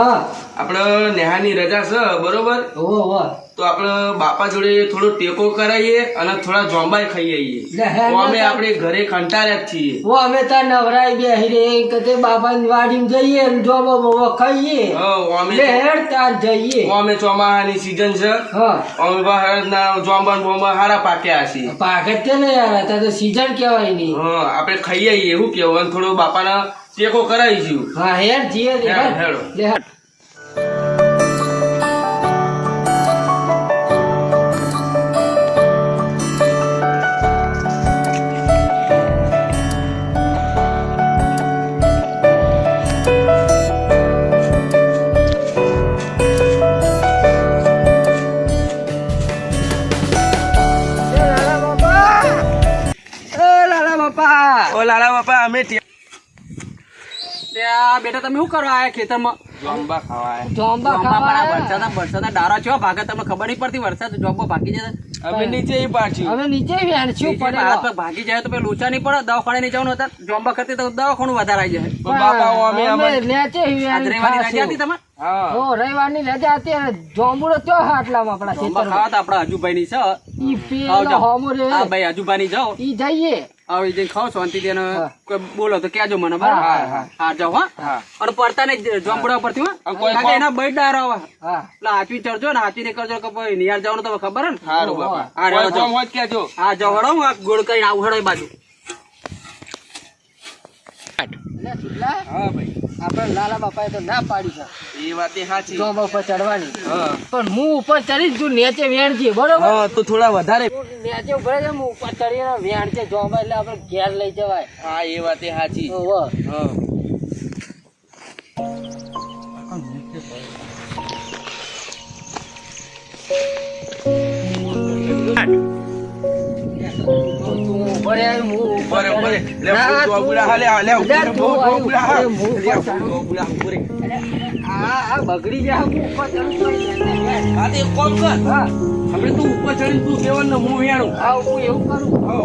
હા આપણે નેહાની રજા છે બરોબર? તો આપણે બાપા જોડે થોડો ટેકો કરાવીએ અને થોડા જોંબાઈ ખાઈ આવીએ તો અમે આપણે ઘરે કંટાળ્યા જ છીએ. ઓ અમે તાર નવરાઈ બેહી રે કતે બાપાની વાડીમાં જઈએ ને જોબો બોબો ખાઈએ. અમે લે હેડ તાર જઈએ. અમે ચોમાહાની સીઝન છે. હા. અમે બહારના જોંબા બોંબા હારા પાક્યા છીએ. પાકે છે ને યાર અત્યારે તો સીઝન કહેવાય નહીં. હા આપણે ખાઈ આવીએ એવું કેવું અને થોડો બાપાના ટેકો કરાવીશું. હા હેડ જીએ. હેડો. હેડ. બાપા ઓ લાલા બાપા અમે ટે- તે આ બેટા તમે શું કરવા આયા ખેતરમાં? જોંબા ખાવા આયા. જોંબા જોંબા પર આ ખાવા વરસાદના વરસાદના ડારા છો? ભાગે તમને ખબર નહીં પડતી વરસાદ? જોંબો ભાગી જાય અમે નીચે ઈ હવે નીચે વેણસ્યું પડે હાથ પગ ભાગી જાય તો પછી લોચા નહીં પડે? દવાખાને નહીં જવાનું હતા જોંબા કરતી તો દવાખાનું વધારે આવી જાય. બાપા અમે અમે લેચે રવિવારની રજા હતી તમારે? હા. ઓ રવિવારની રજા હતી અને જોંબુડો ચો હાટલામાં આપણા ખેતરમાં? ખાવા તો આપણા હજુભાઈ ની છે. ઈ આવો હોમો રે હા ભાઈ હજુભાઈ ની જાઓ. ઈ જઈએ. આવી જઈને ખાવ શાંતિ હા. કોઈ બોલો તો કેજો મને બરાબર? હા, હા. હા. અને પડતા ને જોંબડા ઉપરથી હો. એના બૈઠ ડારો આવે. હા. એટલે હાચવી ચડજો ને હાચવી ને કરજો કે ભાઈ નિહાર જવાનું તો ખબર ને? હારું બાપા. હા, રેડો જોમ હોત કેજો હા જાવ હડો હું આ ગોળ કરીને આવું હડો બાજુ. હા ભાઈ. આપણે લાલા બાપાએ તો ના પાડી છે. એ વાત એ સાચી. જોંબા ઉપર ચડવાની. હા. પણ હું ઉપર ચડી તું નીચે વેણજે બરોબર? તો થોડા વધારે. તું નીચે રહેજે, હું ઉપર ચડીને વેણજે જોંબા એટલે આપણે ઘેર લઈ જવાય. હા એ વાત એ સાચી. હા. હું ઉપર લે હાલે હાલે હા લે. ઉપર આ આ બગડી હું ઉપર ચડું હા તે એક કર. હા. આપણે તું ઉપર ચડી તું કેવાનું હું વેણું. હા હું એવું કરું. હા.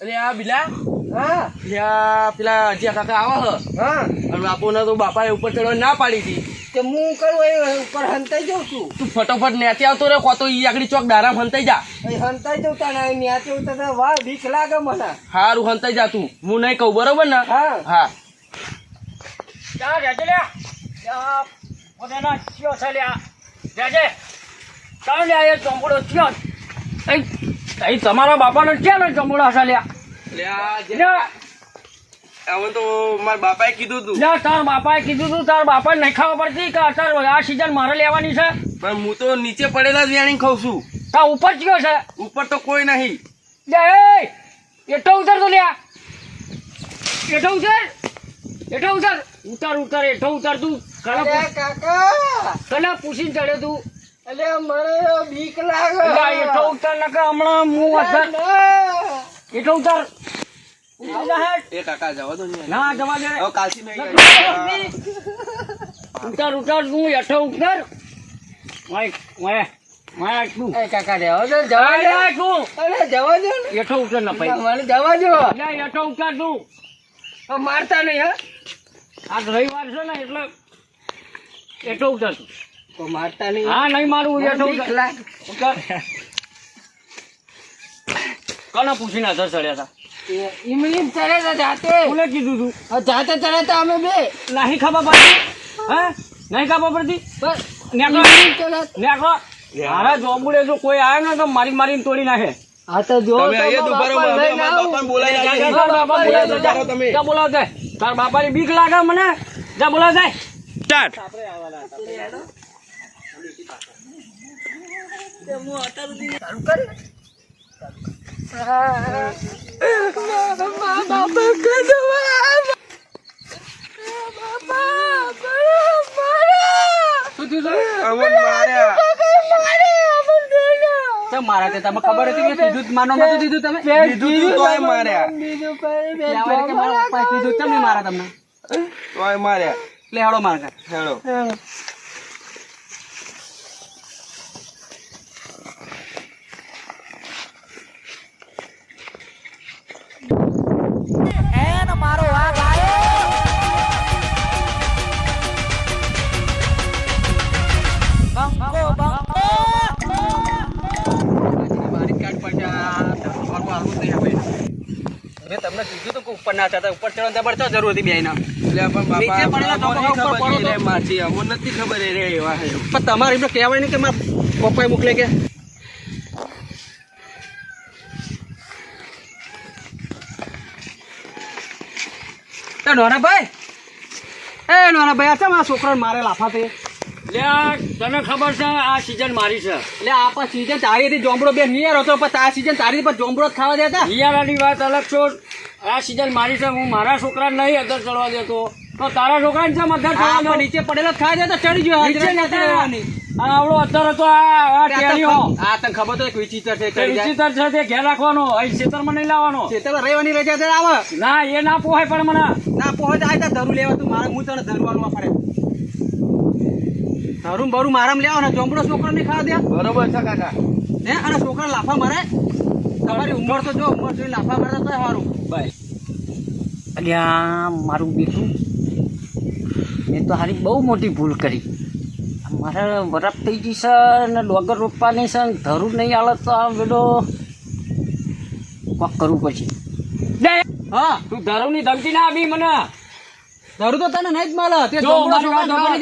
અરે આ બિલા. હા. લ્યા પેલા અજિયા કાકા આવા હ. હા. અને બાપુને તો બાપાએ ઉપર ચડવા ના પાડી હતી. કે હું કરું એ ઉપર હંતાઈ જાઉં છું. તું ફટોફટ નેચે આવતો રે કોતો ઈ આગળી ચોક દારા હંતાઈ જા. એ હંતાઈ જાઉં તાણે ન્યાચે ઉતરતા વાહ બીક લાગે મને. હારું હંતાઈ જા તું. હું નહીં કહું બરોબર ને? હા. હા. ત્યાં રહેજે લે ત્યાં પોતાના ચિયો છે લ્યા. રહેજે કાં લ્યા એ ચંબુડો ચિયો એ તમારા બાપાને ક્યાં ને ચંબુડો છે લ્યા? લ્યા હવે તો મારા બાપાએ કીધું તું. લ્યા તાર બાપાએ કીધું તું તાર બાપાને નહીં ખાવા પડતી કે અત્યારે આ સીઝન મારે લેવાની છે? પણ હું તો નીચે પડેલા જ વેણી ખાઉં છું. તા ઉપર ચિયો છે? ઉપર તો કોઈ નહીં. લ્યા એ! એટો ઉતર તો લ્યા. એટો ઉતર. એટલો ઉતર. ઉતાર ઉતાર એટો ઉતર તું કલા કલા પૂછીને ચડ્યો તું. અલે મને બીક લાગે. એટલો ઉતાર નકર હમણાં હું અધર ના. ઉતાર. ઉતર ઉતર જા હેડ. એ કાકા જવા દો ને. ના જવા દે. હવે કાલથી નહીં ઉતર ઉતર. તું એઠો ઉતર. કાકા રહેવા જવા દો. તું. અરે જવા દો ને. એઠો ઉતર ના ભાઈ. મને જવા દો. એઠો ઉતર તું. મારતા નહીં હા? આ રવિવાર છે ને એટલે એઠો ઉતર તું. તો મારતા નહીં. હા નહીં મારું કોને પૂછીને ચડ્યા હતા જાતે. કોને કીધું તું? જાતે ચડે તો અમે બે. નહીં ખબર પડતી? હે? નહીં ખબર પડતી? બસ. નેકળો. નેકળો. મારા જોબુડે જો કોઈ આવે ને તો મારી મારીને તોડી નાખે. હા તો જો બોલાવી જાય તાર બાપાની બીક લાગે મને. જા બોલાવ જાય સ્ટાર્ટ અમન માર્યા કેમ મારા તે તમે ખબર હતી કે કીધું જ માનો નતું દીધું તમે? કીધું તોય માર્યા. કહેવાય કે મારા કીધું કેમ નહીં મારા તમને? તોય માર્યા. લે હેડો મારા હેડો તમને કીધું તો ઉપર ના ઉપર ચડવાની તમારે શું જરૂર હતી. એ રે માસી અમને નથી ખબર એ રે એવા પણ તમારે એમને કહેવાય નહીં કે મારા પપ્પાએ મોકલે કે. નોનાભાઈ. એ નોનાભાઈ આ છે મારા છોકરાને મારે લાફા થઈ તને ખબર છે આ સીઝન મારી છે. એટલે આ પણ સીઝન તારી હતી જોમડો બે નિયર હતો પણ આ સીઝન તારી પણ જોમડો જ ખાવા દેતા. હિયારાની વાત અલગ છોડ આ સીઝન મારી છે હું મારા છોકરાને નહીં અદર ચડવા દેતો. તો તારા છોકરાને છે અધર ચડવા નીચે પડેલો જ ખાવા તો ચડી ગયો નીચે નથી રહેવાની. આવડો અદર હતો આ ટેણીઓ. આ તને ખબર તો એક વિચિત્ર છે તે. વિચિત્ર છે તે ઘેર રાખવાનો. અહીં ખેતરમાં નહીં લાવવાનો. ખેતરમાં રહેવાની રજા ત્યારે આવે. ના એ ના પોહાય પણ મને. ના પહોંચ આય તા ધરું લેવા તું મારે હું તને ધરવાનું ફરે. ધરું બરું મારામાં લેવા ને ચોંપડો છોકરો ને ખાવા દે. બરોબર છે કાકા. હે? અને છોકરા લાફા મારે. તમારી ઉંમર તો જો ઉંમર જોઈ લાફા મારતા તો સારું બસ અલ્યા મારું બેટું. મેં તો હારી બહુ મોટી ભૂલ કરી. મારે વરાપ થઈ ગઈ છે ને ડોગર રોપવાની છે ને ધરું નહીં આવે તો આ બેડો કોક કરવું પછી હા. તું ધરુની ધમકી ના આપી મને. ધરું તો તને નહીં જ મળે. તે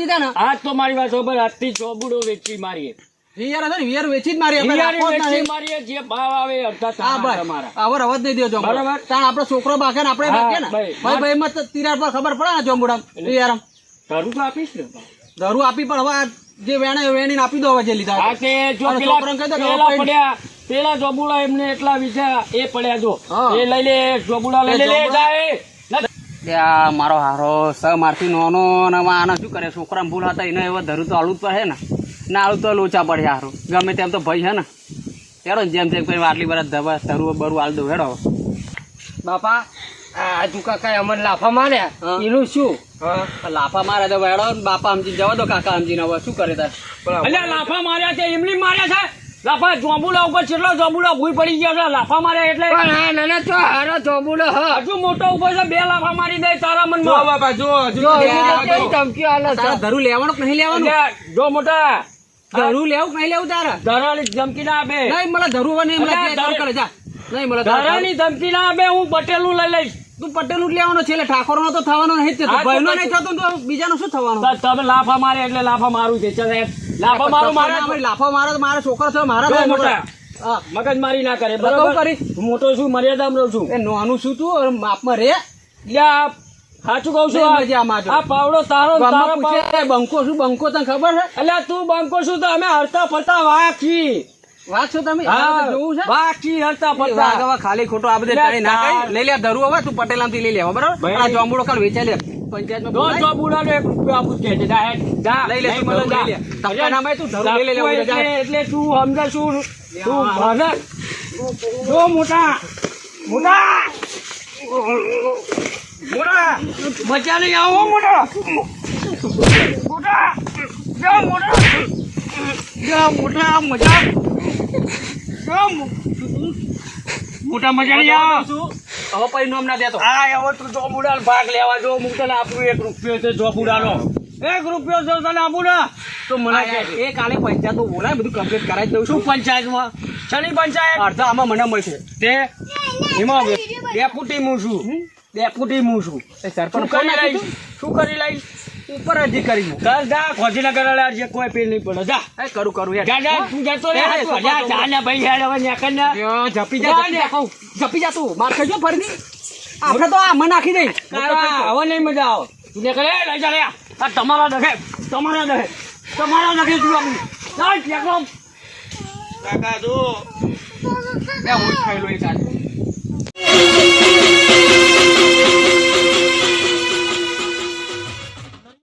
દીધા ને. આજ તો મારી વાત ખબર આજથી ચોબુડો વેચી મારી વિયાર હતો ને વિયાર વેચી જ મારી આપણે હિયારી રાખવો જ વેચી નહીં. મારીએ જે ભાવ આવે અડધા હા ભાઈ. તમારા. આવો નહીં દો બરાબર. તાણ આપણો છોકરો બાકે ને આપણે બાકે ને. ભાઈ. ભાઈ ભાઈ માં પર ખબર પડે ને ચોંપડા વિયારમ ધરું તો આપીશ ને ધરું આપી પણ હવે જે વેણે વેણીને આપી દો હવે જે લીધા આ તે જો પેલા પડ્યા જોબુડા એમને એટલા વિચાર એ પડ્યા જો. એ લઈ લે જોબુડા લઈ લે જાય મારો હારો સ મારથી નોનો અને આને શું કરે? છોકરા ભૂલ હતા એને હવે ધરું તો આલું જ પડે ને. ના આલું તો લોચા પડે સારું ગમે તેમ તો ભાઈ છે ને. હેડો જેમ તેમ કરી આટલી વાર ધબા ધરું બરું આલ દઉં. હેડો. બાપા આ તું કાકા અમને લાફા માર્યા. હા. એનું શું? લાફા માર્યા તો હેડો બાપા સમજી જવા દો કાકા સમજીને હવે શું કરે તાર? એટલે લાફા માર્યા છે એમની માર્યા છે? લાફા જોબુડા ઉપર કેટલા જોબુડા ભૂઈ પડી ગયા છે? લાફા માર્યા એટલે? પણ આ નાના તો હારો હ. હજુ મોટો ઉપર છે બે લાફા મારી દે તારા મન મનમાં બાપા જો હજુ આલે ધરું લેવાનું નહીં લેવાનું? જો મોટા ધરું લેવું કે નહીં લેવું તારે. ધરાની ધમકી ના આપે. નહીં મને ધરું નહીં જે કરે જા. નહીં મળે ધરાની ધમકી ના આપે હું પટેલું લઈ લઈશ. તું પટેલ લેવાનો છે એટલે ઠાકોર નો તો થવાનો નહીં જ તે. ભાઈનો નહીં થતો ને તો બીજાનું શું થવાનું? તમે લાફા મારે એટલે લાફા મારું છે. ચાલ લાફા મારું મારે લાફા મારે તો મારા છોકરા છે મારા મોટા. મગજ મારી ના કરે બરાબર? કરી. મોટો છું મર્યાદામાં રહું છું. એ નાનું શું તું? માપમાં રે? લ્યા સાચું કહું છું આ- પાવડો તારો તારો પૂછે, પાવડો. "એ બંકો શું બંકો તને ખબર છે? એટલે તું બંકો શું તો અમે હરતા ફરતા વાંચી વાત છો તમે? જોવું છે? વાઘી હરતા ફરતા. ખાલી ખોટો આ બધે ના લઈ લે ધરું હવે તું પટેલથી લઈ લેવા બરાબર. આ જોંબુડો કાલ વેચાઈ લે. એટલે તું સમજે શું? તું ભલે. જો મોટા. મોટા. મોટા! મજા નહીં આવો મોટા! મોટા! જા મોટા! જા મોટા મજા જા મોટા મજા નહીં આવે. હવે પછી નોમ ના દેતો. હા હવે તું જો બુડાનો ભાગ લેવા જો હું તને આપણું એક રૂપિયો છે જો બુડાનો એક રૂપિયો છે તને આપું ને? તો મને એ કાલે પંચાયત બોલાય બધું કમ્પ્લીટ કરાવી દઉં છું. પંચાયતમાં? શની પંચાયત? અડધા આમાં મને મળશે. તે એમાં ડેપુટી હું છું. ડેપુટી હું છું. એ સરપંચ કરી લઈશ? શું કરી લઈશ? તું? ઉપર અધિકારી હું. કર જા ખોજીનગર વાળા જે કોઈ પેલ નહીં પડે. જા. એ કરું કરું યાર જા જા તું જતો રે જા, જા ને ભાઈ હેડ હવે નેકર ને. યો, જપી જા ને. કહું. જપી જા. તું. માર ખાઈ ફરની આપણે તો આ મને નાખી દઈ. હવે નહીં મજા આવે. તું એ લઈ જા લે આ. તમારા દખે. તમારા દખે. તમારા દખે તું આપું જા ટેકલો કાકા જો. બે હું ખાઈ લો એક આજ